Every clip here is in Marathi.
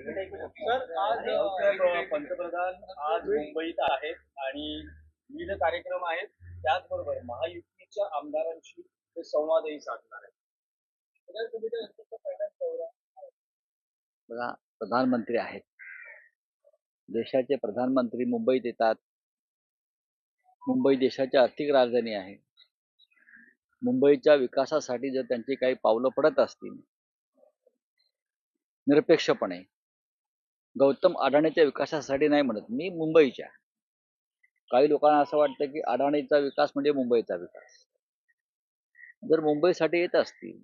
सर आज पंतप्रधान आज मुंबईत आहेत आणि विविध कार्यक्रम आहेत. त्याचबरोबर महायुतीच्या आमदारांशी ते संवादही साधणार आहेत. प्रधानमंत्री आहेत. देशाचे प्रधानमंत्री मुंबईत येतात. मुंबई देशाची आर्थिक राजधानी आहे. मुंबईच्या विकासासाठी जर त्यांची काही पावलं पडत असतील निरपेक्षपणे गौतम अडाणीच्या विकासासाठी नाही म्हणत मी मुंबईच्या. काही लोकांना असं वाटतं की अडाणीचा विकास म्हणजे मुंबईचा विकास. जर मुंबईसाठी येत असतील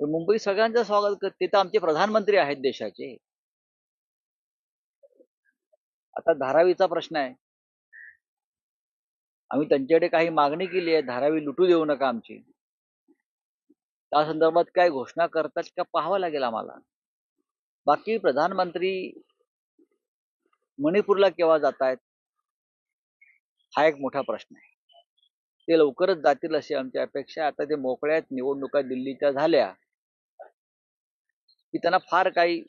तर मुंबई सगळ्यांचं स्वागत करते तर आमचे प्रधानमंत्री आहेत देशाचे. आता धारावीचा प्रश्न आहे. आम्ही त्यांच्याकडे काही मागणी केली आहे धारावी लुटू देऊ नका आमची. त्या संदर्भात काय घोषणा करतात का पाहावं लागेल आम्हाला. बाकी प्रधानमंत्री मणिपूरला केव्हा जात आहेत हा एक मोठा प्रश्न आहे. ते लवकरच जातील अशी आमची अपेक्षा आता ते मोकळ्यात निवडणुका दिल्लीच्या झाल्या की त्यांना फार काही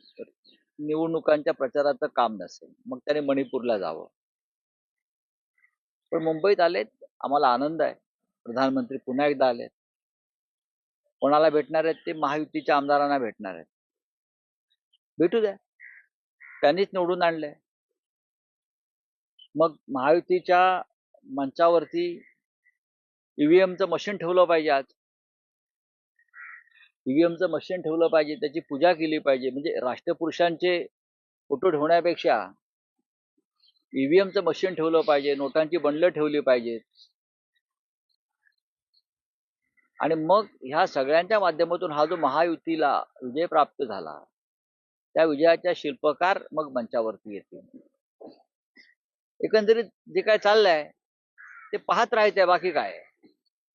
निवडणुकांच्या प्रचाराचं काम नसेल. मग त्याने मणिपूरला जावं. पण मुंबईत आलेत आम्हाला आनंद आहे. प्रधानमंत्री पुन्हा एकदा आलेत. कोणाला भेटणार आहेत ते महायुतीच्या आमदारांना भेटणार आहेत. भेटू द्या. त्यांनीच निवडून आणलंय. मग महायुतीच्या मंचावरती ईव्हीएमचं मशीन ठेवलं पाहिजे आज. ईव्हीएमचं मशीन ठेवलं पाहिजे त्याची पूजा केली पाहिजे. म्हणजे राष्ट्रपुरुषांचे फोटो ठेवण्यापेक्षा ईव्हीएमचं मशीन ठेवलं पाहिजे नोटांची बंडलं ठेवली पाहिजेत. आणि मग ह्या सगळ्यांच्या माध्यमातून हा जो महायुतीला विजय प्राप्त झाला त्या विजयाच्या शिल्पकार मग मंचावरती येतील. एकंदरीत जे काय चाललंय ते पाहत राहायचंय बाकी काय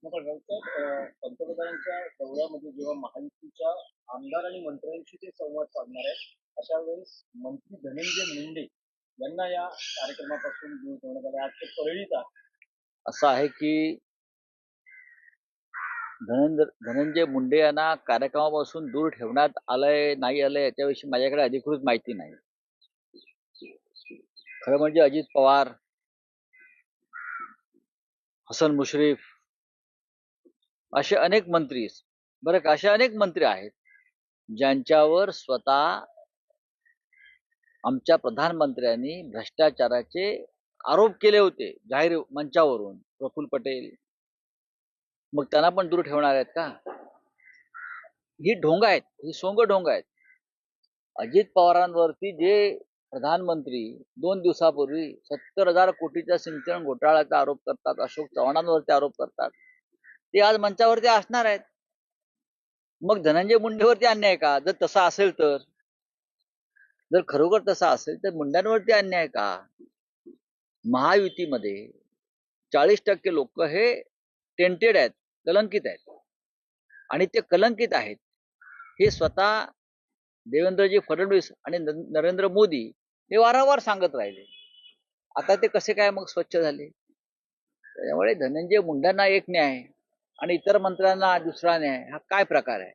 पंतप्रधानांच्या दौऱ्यामध्ये जेव्हा महायुतीच्या आमदार आणि मंत्र्यांशी ते संवाद साधणार आहेत अशा वेळेस मंत्री धनंजय मुंडे यांना या कार्यक्रमापासून दूर ठेवण्यात आले. आज ते परळीत असं आहे की धनंजय धनंजय मुंडे यांना कार्यक्रमापासून दूर ठेवण्यात आलंय नाही आलंय याच्याविषयी माझ्याकडे अधिकृत माहिती नाही. खरं म्हणजे अजित पवार हसन मुश्रीफ असे अनेक मंत्री बरं का असे अनेक मंत्री आहेत ज्यांच्यावर स्वतः आमच्या प्रधानमंत्र्यांनी भ्रष्टाचाराचे आरोप केले होते जाहीर मंचावरून. प्रफुल्ल पटेल मग त्यांना पण दूर ठेवणार आहेत का? ही ढोंग आहेत ही सोंग ढोंग आहेत. अजित पवारांवरती जे प्रधानमंत्री दोन दिवसापूर्वी सत्तर हजार कोटीच्या सिंचन घोटाळ्याचा आरोप करतात अशोक चव्हाणांवरती आरोप करतात ते आज मंचावरती असणार आहेत. मग धनंजय मुंडेवरती अन्याय का? जर तसा असेल तर? जर खरोखर तसा असेल तर मुंड्यांवरती अन्याय का? महायुतीमध्ये चाळीस टक्के लोक हे टेंटेड आहेत. कलंकित आहेत. आणि ते कलंकित आहेत. हे स्वतः देवेंद्रजी फडणवीस आणि नरेंद्र मोदी हे वारंवार सांगत राहिले. आता ते कसे काय मग स्वच्छ झाले? त्यामुळे धनंजय मुंडांना एक न्याय आणि इतर मंत्र्यांना दुसरा न्याय हा काय प्रकार आहे?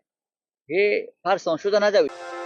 हे फार संशोधनाचा विषय.